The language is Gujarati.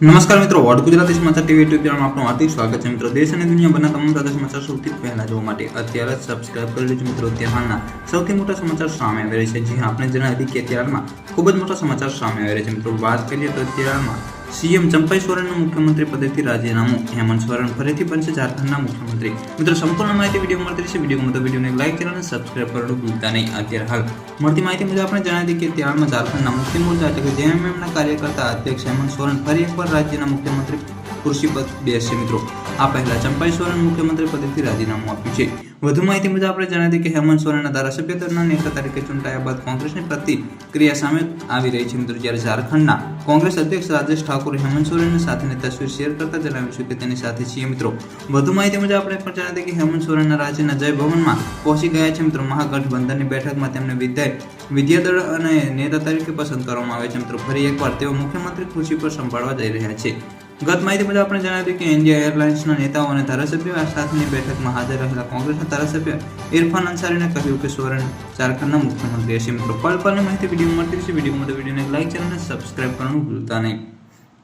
નમસ્કાર મિત્રો વોટ ગુજરાતી સમાચાર ટીવી યુટ્યુબ ચેનલમાં આપનું હાર્દિક સ્વાગત છે મિત્રો. દેશ અને દુનિયાભરના તમામ તાજા સમાચાર સૌથી પહેલા જોવા માટે અત્યારે જ સબસ્ક્રાઇબ કરી લેજો મિત્રો. ત્યારના સૌથી મોટા સમાચાર સામે આવી રહ્યા છે. જે આપણે જણાવી કે અત્યારમાં ખૂબ જ મોટા સમાચાર સામે આવી રહ્યા છે મિત્રો. વાત કરીએ તો અત્યારમાં સીએમ ચંપાઈ સોરેનનું મુખ્યમંત્રી પદેથી રાજીનામું, હેમંત સોરેન ફરીથી બનશે ઝારખંડના મુખ્યમંત્રી. મિત્રો, સંપૂર્ણ માહિતી વીડિયો મળતી રહેશે. વીડિયો તો વિડીયોને લાઈક કરો અને સબસ્ક્રાઈબ કરવાનું ભૂલતા નહીં. અત્યારે હાલ મળતી માહિતી મુજબ આપણે જણાવી દઈએ કે ત્યારમાં ઝારખંડના મુખ્ય મોરચા એટલે કે જેએમએમના કાર્યકર્તા અધ્યક્ષ હેમંત સોરેન ફરી એકવાર રાજ્યના મુખ્યમંત્રી ખુરશી પર બેસશે મિત્રો. આ પહેલા ચંપાઈ સોરેન મુખ્યમંત્રી પદેથી રાજીનામું આપ્યું છે. વધુ માહિતી મુજબ આપણે જણાવી દઈએ કે હેમંત સોરેનના ધારાસભ્ય દળના નેતા તરીકે ચૂંટાયા બાદ કોંગ્રેસની પ્રતિક્રિયા સામે આવી રહી છે મિત્રો. જ્યારે ઝારખંડના કોંગ્રેસ અધ્યક્ષ રાજેશ ઠાકુરે હેમંત સોરેનની સાથેની તસવીર શેર કરતા જણાવ્યું છે કે તેની સાથે છીએ મિત્રો. વધુ માહિતી મુજબ આપણે પણ જણાવી દઈએ કે હેમંત સોરેનના રાજ્યના જય ભવનમાં પહોંચી ગયા છે મિત્રો. મહાગઠબંધનની બેઠકમાં તેમને વિદ્યા વિદ્યાદળ અને નેતા તરીકે પસંદ કરવામાં આવે છે મિત્રો. ફરી એકવાર તેઓ મુખ્યમંત્રી ખુરશી પર સંભાળવા જઈ રહ્યા છે. ગત માહિતી મુજબ આપણે જણાવ્યું કે ઇન્ડિયા એરલાઇન્સના નેતાઓ અને ધારાસભ્યો સાથેની બેઠકમાં હાજર રહેલા કોંગ્રેસના ધારાસભ્ય ઇરફાન અંસારીને કહ્યું કે સોરેન ઝારખંડના મુખ્યમંત્રી હશે મિત્રો પલની માહિતી વીડિયો મળતી છે વીડિયો માટે વિડીયોને લાઇક ચેનલને સબસ્ક્રાઇબ કરવાનું ભૂલતા નહીં.